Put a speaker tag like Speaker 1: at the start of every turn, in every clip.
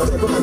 Speaker 1: ใ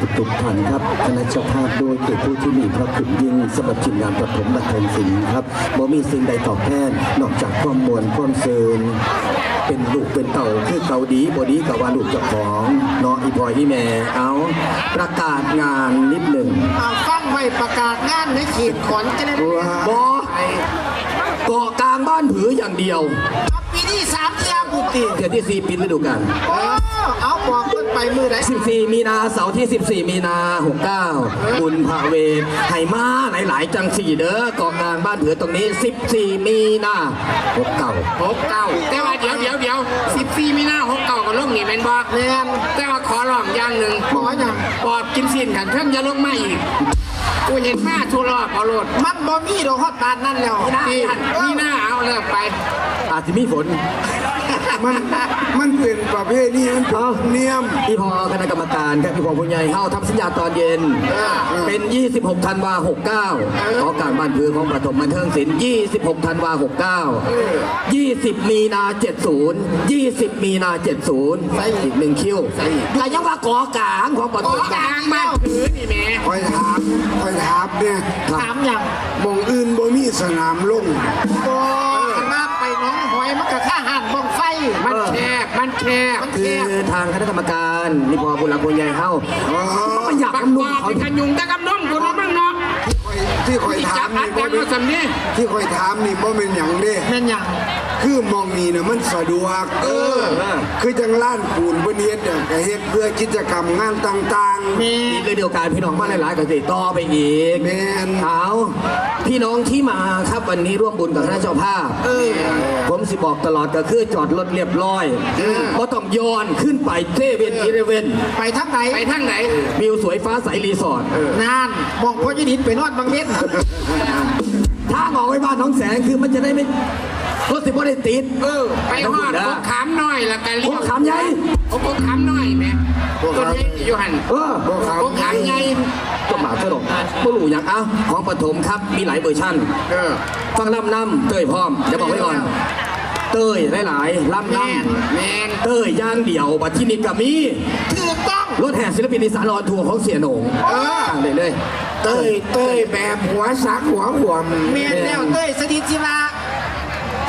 Speaker 1: ลงหลุมเต่าตุกตุกทันครับคณะเจ้าภาพด้วยเกียรติผู้ที่มีพระคุณยิ่งสำหรับทีมงานประถมบันเทิงศิลป์ครับบ่มีสิ่งใดตอบแทนนอกจากความมวลความเซินเป็นลูกเป็นเต่าคือเกาดีบดีกับว่าลูกเจ้าของเนาะอีพอยที่แม่เอาประกาศงานนิดหนึ่ง
Speaker 2: เอาฟังไว้ประกาศงานในขีดขอนจะได้
Speaker 1: บอเกาะกลางบ้านผืออย่างเดียว
Speaker 2: เอาปีที่สามเทียบุตรี
Speaker 1: เดือนที่สี่ปิดฤดูกาล
Speaker 2: โอ้เอา บอกเพิ่นไปมือไหน
Speaker 1: 14 มีนาเสาร์ที่ 14 มีนา 69 บุญพระเวทไหมาหลายๆจังสี่เด้อกองกลางบ้านเผือตรงนี้ 14 มีนา 69
Speaker 3: หกเก้าแต่ว่าเดี๋ยวเดี๋ยวเดี๋ยวสิบสี่มีนาหกเก้าก็ลงนี่เป็นบอก
Speaker 2: แมน
Speaker 3: แต่ว่าขอร้องอย่างหนึ่ง
Speaker 2: ขออย่าง
Speaker 3: ปอบกินสิ้นกันเพิ่มจะลงมาอีกกูเห็นมาทุรอบเอาโลด
Speaker 2: มันบ่มีดอกฮอดปานนั่นแล้ว
Speaker 3: นี่นี่หน้าเอาเลิกไป
Speaker 1: อาจจะมีฝน
Speaker 4: มันมันเป็นประเภทนี้มันเป็น
Speaker 1: เอา
Speaker 4: เนียม
Speaker 1: พี่พอคณะกรรมการครับพี่พอผู้ใหญ่เฮาทำสัญญาตอนเย็น เป็น 26 ธันวา 69ขอการบ้านเพือของประถมบันเทิงศิลป์26 ธันวา 69 20 มีนา 70 20 มีนา 70อีกหนึ่งคิวแต่ยังว่าก่อกลางของประถม
Speaker 3: กลางบ้านถือนี่แหม่
Speaker 4: คอยถามคอยถามเนี่ย
Speaker 2: ถามอย่าง
Speaker 4: หมองอื่นบ่มีสนามลง
Speaker 2: โอ้คณะไปหน้องหอยมันก็ค่าหันบ้องไฟ
Speaker 3: มันแค บมันแคบ
Speaker 2: มัน
Speaker 1: คื
Speaker 2: แค่
Speaker 1: อทางคณะกรรมการนี่พอผู้หลักผู้ใหญ่เฮา
Speaker 4: อ๋อ
Speaker 1: มันอยาก
Speaker 3: ปัก
Speaker 1: กำ
Speaker 3: ป
Speaker 1: นุ่
Speaker 3: อ
Speaker 1: ม
Speaker 3: บ
Speaker 1: เขา
Speaker 3: เป็นขยุงตะกำน้
Speaker 4: ที่คอย
Speaker 3: จั
Speaker 4: ถา
Speaker 3: บ
Speaker 4: ม
Speaker 3: อั
Speaker 4: นี่
Speaker 3: ด
Speaker 4: บ่
Speaker 3: ยัง
Speaker 4: เป็
Speaker 3: มานสำนี่
Speaker 4: ที่คอยถามนี่บ่เป็นหยังเด้
Speaker 2: แม่นอย่าง
Speaker 4: คือหมองนี้น่ะมันสะดวกเออ คือจังล้านปูนเพิ่นเฮ็ดเนี่ยก็เฮ็ดเพื่อกิจกรรมงานต่าง
Speaker 2: แม่
Speaker 1: อีกเลยเดียวกันพี่น้องมาหลายๆก็สิต่อไปอีก
Speaker 4: ๆแม่น
Speaker 1: เอาพี่น้องที่มาครับวันนี้ร่วมบุญกับคณะเจ้าภาพผมสิบอกตลอดก็คือจอดรถเรียบร้อยเพราะต้องย้อนขึ้นไปเทเวนอีเลเวน
Speaker 2: ไปทางไหน
Speaker 3: ไปทางไหน
Speaker 1: วิวสวยฟ้าใสรีสอร์ท
Speaker 2: นานมองพ่อยิดินไปนอนบางเม็ด
Speaker 1: ถ้างออกไว้บ้านน้องแสงคือมันจะได้ไม่รถสิบ่ได้ติด
Speaker 3: เออ ไปหอดพวกขามน้อยแล้วก็เลี้
Speaker 1: พ
Speaker 3: ยว
Speaker 1: กขามใหญ่
Speaker 3: โอ้พวกขามน้อยแหม่ตัวนี้อยู่หัน
Speaker 1: เออ
Speaker 3: พวกขามใหญ่
Speaker 1: ก็หมาสนุกไม่รู้อย่างอะของปฐมครับมีหลายเวอร์ชัน
Speaker 3: เออ
Speaker 1: ฟังลำน้ำเต้ยพร้อมเดี๋ยวบอกไว้ก่อน เต้ยหลายๆลำ
Speaker 3: แม
Speaker 1: น้
Speaker 3: นแมนำ
Speaker 1: เต้ยย่างเดี่ยวบัดที่นี่ก็มี
Speaker 2: ถูกต้อง
Speaker 1: รถแห่ศิลปินอีสานออนทัวร์ของเสียโหนงตั้งเลยเลย
Speaker 4: เต้ยเต้ยแบบหัวสักหัวหวม
Speaker 2: เมียนแล้วเต้ยสดิจิรา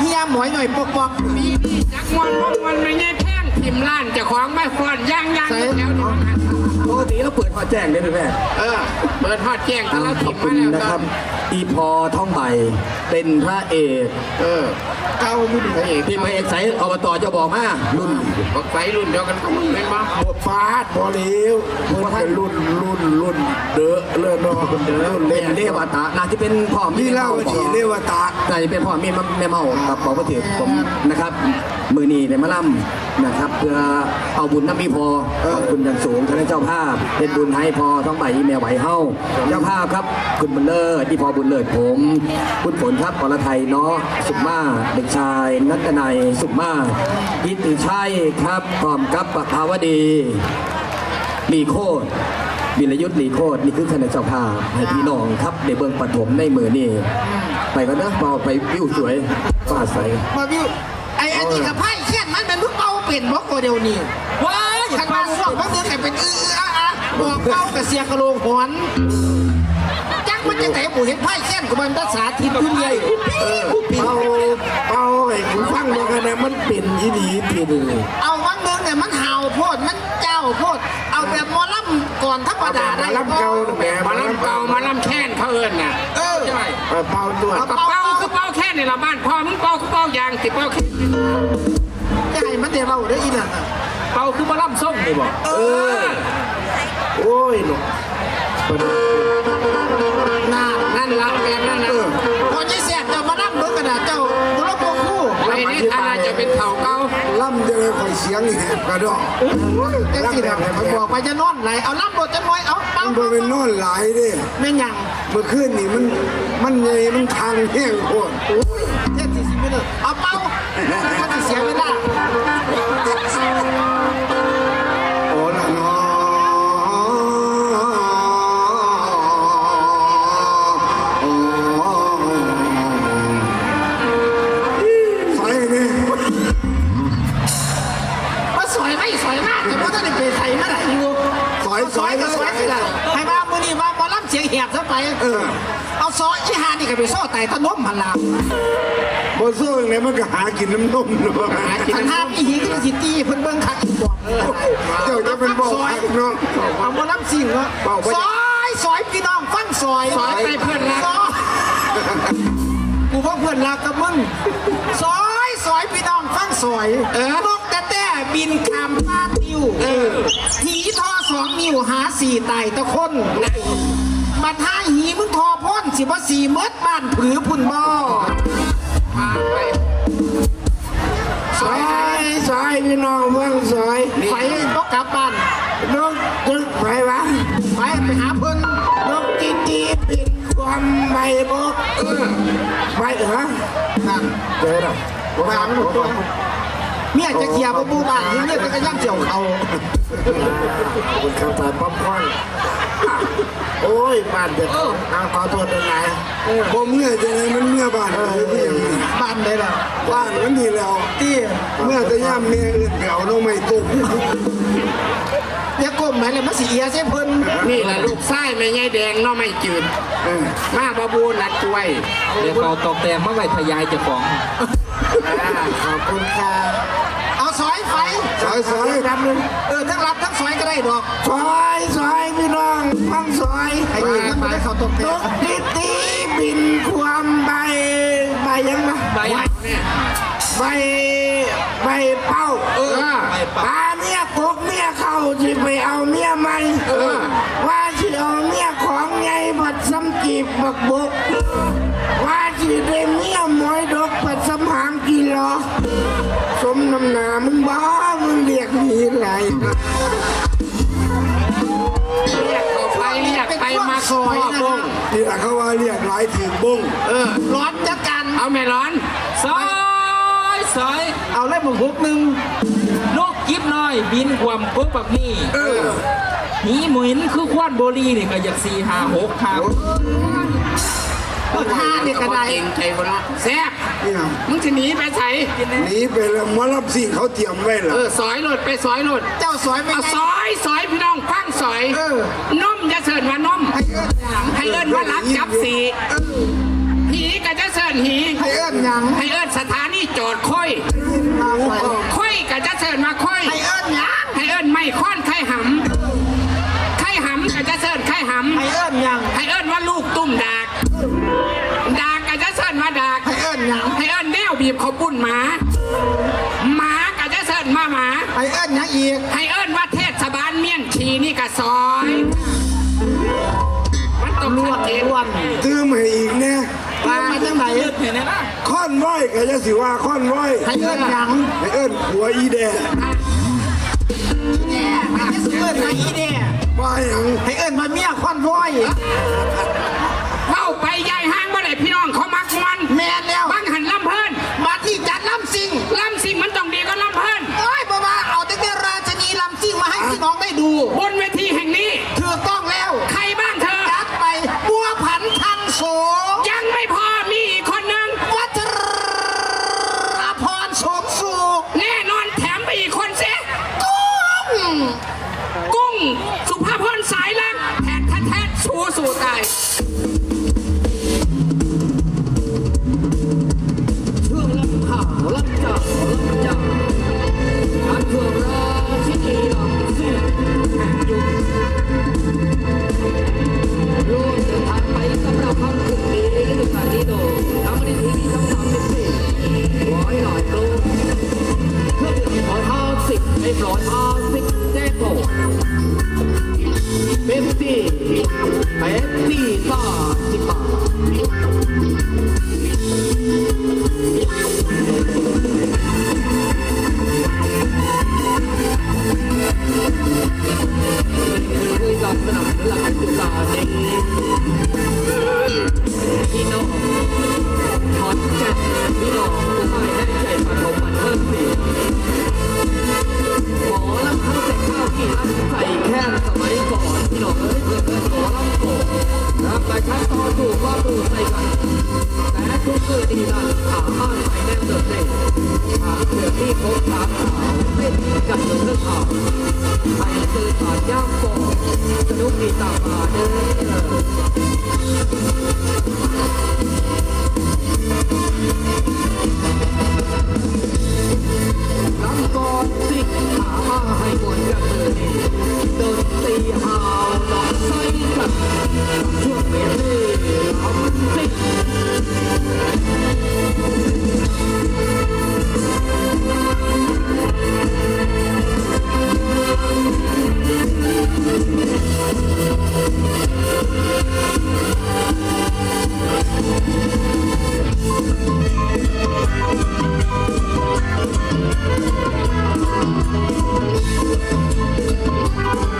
Speaker 2: เฮียหมอยหน่อยปกปอก
Speaker 3: ปีนี้จักมวนมวนไม่ใช่แพงทิมล้านเจะของไม่ฟอนย่างย่างแล้วนี่มันหัน
Speaker 1: ปกติเราเปิดพอแจ้งได้ไหมแม่
Speaker 3: เออ เปิดฮอดแจ้งถ้าเรา
Speaker 1: ข
Speaker 3: ทิ
Speaker 1: อบ
Speaker 3: ม
Speaker 1: คุ
Speaker 3: มา
Speaker 1: ณ
Speaker 3: แล้ว
Speaker 1: นะ
Speaker 3: ก็
Speaker 1: ครับ อีพอท่องใบเป็นพระเอก
Speaker 3: เออ
Speaker 2: เก่าอยู่ดิ
Speaker 3: พระเอก
Speaker 1: พี่พระเอกใสอบตจะบอกมารุ่น
Speaker 3: บอกไฟรุ่นเดียวกันก็มึงเป็นบ้า
Speaker 4: บ่ฟาดบ่เลวเพิ่นเป็นรุ่นรุ่นรุ่นเด้อเลิศเนาะเด้อ
Speaker 1: เป็
Speaker 4: เล่
Speaker 1: น
Speaker 4: น
Speaker 1: เรวตะน่าจะเป็นพ่อมี
Speaker 4: นี่เล่าทีเรวตะ
Speaker 1: น่าจะเป็นพ่อมีแม่เมาครับบอกว่าถือผมนะครับ มือนีในมะล่ำ
Speaker 5: นะครับ เพื่อเอาบุญน้ำมีพอขอบคุณอย่างสูงท่านเจ้าภาพเป็นบุญให้พอท้องใบอีเมลไหวเฮ้าเจ้าภาพครับ คุณบุญเลิศที่พอบุญเลิศผม คุณฝนครับอรไทยเนาะสุขมาเด็กชาย นัตนัยสุขมาพิติชัยครับพร้อมกับปภาวดีลีโคดบิรยุทธ์ลีโคดนี่คือคณะเจ้าภาพให้พี่น้องครับในเบื้องปฐมในมือนี่ไปกันนะเบาไปวิวสวยฟ้าใส
Speaker 2: มาวิวไอ้อันนี้กับไพ่เขียนมันเป็นลูกเป้าเป็นบล็อกโกเดียวนี่ว้ายขันมาส่วงมันเดินแต่เป็นอื้ออ้าอาบอกเป้ากับเสียกระโหลกหอนจักมันจะไหนปู่เห็นไพ่เขียนกับมันภาษาทิพย์ขึ้นใหญ่
Speaker 4: เป่าเป่าไอ้คุณฟังมากันนะมันเป็นอีดีเป็นเลย
Speaker 2: เอาวันหนึงเนี่ยมันเห่าโพดมันเจ้าโพดเอาแบบหมอลำก่อนธรรมดาได้
Speaker 4: ลำเก่าแหม
Speaker 3: มาลำเก่ามาลำแค้นเขาเอิญน่ะ
Speaker 2: เออ
Speaker 3: ใช่
Speaker 4: เป่าตัว
Speaker 3: กระเป๋าคือ เป้าแค่ในละบ้านพอมึงเป้าคือเป้ายางติเป้าแค่
Speaker 2: จะให้มันเดี๋ยวเราได้อีนั่นน่ะ
Speaker 3: เป้าคือมาล่ำส้มนี่บอก
Speaker 2: เออ
Speaker 4: โอ้ยหนอ
Speaker 2: น่า
Speaker 3: นั่นละแบบนั้นนะ
Speaker 2: พอยี่เสียเจ้ามานั่งเบิ่งกระดาษเจ้าบุรพงคู่
Speaker 3: ไอ้นี่ท่านจะเป็นเข่าเก่า
Speaker 4: ล่ำจะเลยคอยเสียงแหบกระดอก
Speaker 2: จังสิแบบมันบอกไปจะนอนไหลเอาล่ำบทจะน้อยเอาเป้า
Speaker 4: มันบ่เป็นนอนหลายเด้
Speaker 2: ไม่หยัง
Speaker 4: เมื่อคืนนี่มัน มันใหญ่มันทางแห้งโคตร
Speaker 2: โอ้ยเจ็ดสี่สิบมิลลิเอาเป้ามันจะเสียเวลา
Speaker 4: โอ้ละนอโอ้ใส่นี่
Speaker 2: ว่าสวยไหมสวยมากแต่ว่าถ้าได้ไปใส่เมื่อไหร่อยู่
Speaker 4: สอยสอย
Speaker 2: ก็สว
Speaker 4: ย
Speaker 2: สิล่ะให้มามือนี้มาหมอล เสียงแหบซะไป
Speaker 4: เออ
Speaker 2: เอาซอยอีหานี่ก็ไปซ่อไต่ตะนมหันหลัง
Speaker 4: บ่สู้อย่างไรมันก็หากินน้ำนมเนาะ
Speaker 2: ขันห้ามอีหีก็สิตีเพิ่นเบิ่งคักอีกบอก
Speaker 4: เจ้าจะเป็นบอกให้เนาะ
Speaker 2: เอาหมอลำสิ่งเนาะ
Speaker 4: บอกว่า
Speaker 2: ซอยซอยพี่น้องฟังซอย
Speaker 3: ซอยไปเพื่อนรัก
Speaker 2: ซอยกูว่าเพื่อนรักกับมึงซอยซอยพี่น้องฟังซอย
Speaker 3: เออ
Speaker 2: นกแต่แต่บินข้ามฟ้าติว
Speaker 3: เออ
Speaker 2: หีทอสองนิ้วหาสี่ไต่ตะคน บัดห้าหีมึงทอพ่นสิบ่สี่เมดบ้านผือพุ่นบ่
Speaker 3: พาไป
Speaker 4: สอยสอยพี่น้องเมืองสอย
Speaker 2: ไฟก็กลับบ้าน
Speaker 4: นกจึกไปวะ
Speaker 2: ไปไปหาเพิ่น
Speaker 4: นกจีจีปิดความใบบก
Speaker 3: เออ
Speaker 4: ไปเหรอ
Speaker 2: นั่น
Speaker 4: เจอแล้ว
Speaker 2: ถามหมดตัว เมียจะเคลียร์บ่บูบ้านที่เนี่ยจะกระย่างเจียวเขา
Speaker 4: คุณขับใจป๊อปคอร์นโอ้ยบ้านเด็กเอาขอโทษด้วยนผมเมื่อจะไหนมันเมื่อบ้านเลยพี่
Speaker 2: บ้านได้แล้ว
Speaker 4: บ้านมันดีแล้ว
Speaker 2: ตี้
Speaker 4: เมื่อจะย่ำเมียอื่นเดี๋ยวน้องไม่ตก
Speaker 2: อย่าก้มแม่เลยมาสิเอียใส่เพิ่น
Speaker 3: นี่แหละลูกไส้ไม่ไงแดงเนาะไม่จืดมาบาบูนัดช่วย
Speaker 6: เดี๋ยวเขาตกแต่งมาไว้ทยายเจ้าของ
Speaker 2: ขอบคุณค่ะเอาซอยไฟ
Speaker 4: สอยสอย
Speaker 2: รับนึงเออทั้งรับทั้งซอยก็ได้ดอก
Speaker 4: สอยสอยพี่น้องฟังสอย
Speaker 2: ไอ้นี่มันไม่ได้เข้าตก
Speaker 4: น
Speaker 2: แต่
Speaker 4: กตีตีบินความใบใบยังนะ
Speaker 6: ใบ
Speaker 3: เนี่ย
Speaker 4: ใบใบเป้า
Speaker 3: เออ
Speaker 4: ปาเมียกกเมียเข้าสิไปเอาเมียใหม่
Speaker 3: เออ
Speaker 4: ว่าสิเอาเมียของไงบัดซ้ำจีบบักบก ว่าสิได้เมียหมอยดกบัดซ้ำหางกิโลสมน้ำหนามึงบ้ามึงเรียกหนีไหล
Speaker 3: เรียกเขาไปเรียกไปมาซอยนะ
Speaker 4: นี่แหละเขาว่าเรียกหลายถึงบง
Speaker 3: เออ
Speaker 2: ร้อนจัดการ
Speaker 3: เอาแม่ร้อน
Speaker 6: ซอยซอย
Speaker 2: เอาเลยมึงฮุกหนึง
Speaker 6: นกกิบน้อย บินความปุ๊บแบบนี้
Speaker 3: เออ
Speaker 6: หีหมุนคือควันโบลีนี่ก็อยากสี่หาหกทาง
Speaker 2: เปิดห้าเนี่ยก็ได้
Speaker 3: เก่งใจคนละแซ่บ
Speaker 4: เนี่ย
Speaker 3: มึงจะหนีไปไหน
Speaker 4: หนีไปแล้วหมารับสิ่งเขาเตรียมไว้
Speaker 3: เอ
Speaker 4: แล้ว
Speaker 3: อซอยหลดไปซอยหลด
Speaker 2: เจ้าซอยไม่
Speaker 3: เอา
Speaker 2: ได้
Speaker 3: ซอยซอยพี่น้องฟังซอย
Speaker 2: เออ
Speaker 3: น้มจะเสิร์นว่านม
Speaker 2: ให้เอิ้นหยัง
Speaker 3: ให้เอิ้นว่ารักจับสีหีก็จะเสิร์นหี
Speaker 2: ให้เอิ้นหยัง
Speaker 3: ให้เอิ้นสถานีจอดค่อย
Speaker 2: มาใส่
Speaker 3: ค่อยก็จะเสิร์นมาค่อย
Speaker 2: ให้เอิ้นหยัง
Speaker 3: ให้เอิ้นไม่ค้อนไข่หำไข่หำก็จะเสิร์นไข่ห
Speaker 2: ให้เอิ้นหยังำ
Speaker 3: ให้เอิ้นว่าลูกตุ้มดากดากก็จะเสิร์นมาดาก
Speaker 2: ให้เอิ้นหยัง
Speaker 3: ให้เอิ้นแนวบีบเขาปุ้นหมาหมาก็จะเสิร์นมาหมา
Speaker 2: ให้เอิ้นหยังอีก
Speaker 3: ให้เอิ้นว่าเทศบาลเมี่ยงชีนี่ก็ซอย
Speaker 2: ล้วนล้วน
Speaker 4: ตื้มให้อีกเนี่ย
Speaker 2: มาจังไหน
Speaker 1: เห็นไหมล่ะ
Speaker 4: ค่อนไหวใครจะสิว่าค่อนไอ
Speaker 2: ย
Speaker 4: ให้เอิ้น
Speaker 2: ยั
Speaker 4: ง
Speaker 2: ให้เอิ้น
Speaker 3: หั
Speaker 2: ว
Speaker 3: อี
Speaker 2: แด
Speaker 3: ง
Speaker 2: แย่
Speaker 1: ให้เอิ้นหัวอีแดไปให้เอิ้นมา
Speaker 7: เมียค่อนไอย Thank